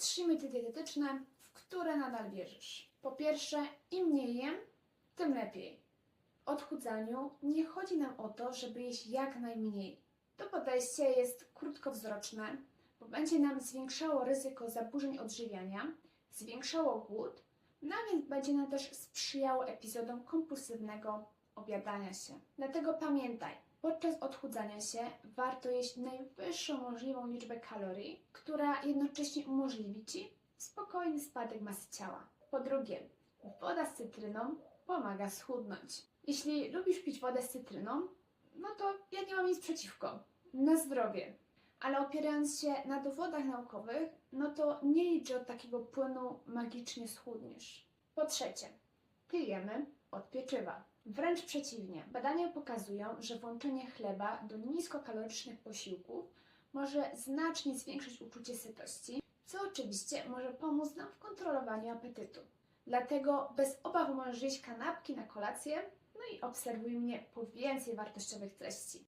trzy mity dietetyczne, w które nadal wierzysz. Po pierwsze, im mniej jem, tym lepiej. Odchudzaniu nie chodzi nam o to, żeby jeść jak najmniej. To podejście jest krótkowzroczne, bo będzie nam zwiększało ryzyko zaburzeń odżywiania, zwiększało głód, no a więc będzie nam też sprzyjało epizodom kompulsywnego obiadania się. Dlatego pamiętaj, podczas odchudzania się warto jeść najwyższą możliwą liczbę kalorii, która jednocześnie umożliwi Ci spokojny spadek masy ciała. Po drugie, woda z cytryną pomaga schudnąć. Jeśli lubisz pić wodę z cytryną, no to ja nie mam nic przeciwko. Na zdrowie. Ale opierając się na dowodach naukowych, no to nie licz, że od takiego płynu magicznie schudniesz. Po trzecie, pijemy od pieczywa. Wręcz przeciwnie, badania pokazują, że włączenie chleba do niskokalorycznych posiłków może znacznie zwiększyć uczucie sytości, co oczywiście może pomóc nam w kontrolowaniu apetytu. Dlatego bez obaw możesz jeść kanapki na kolację, no i obserwuj mnie po więcej wartościowych treści.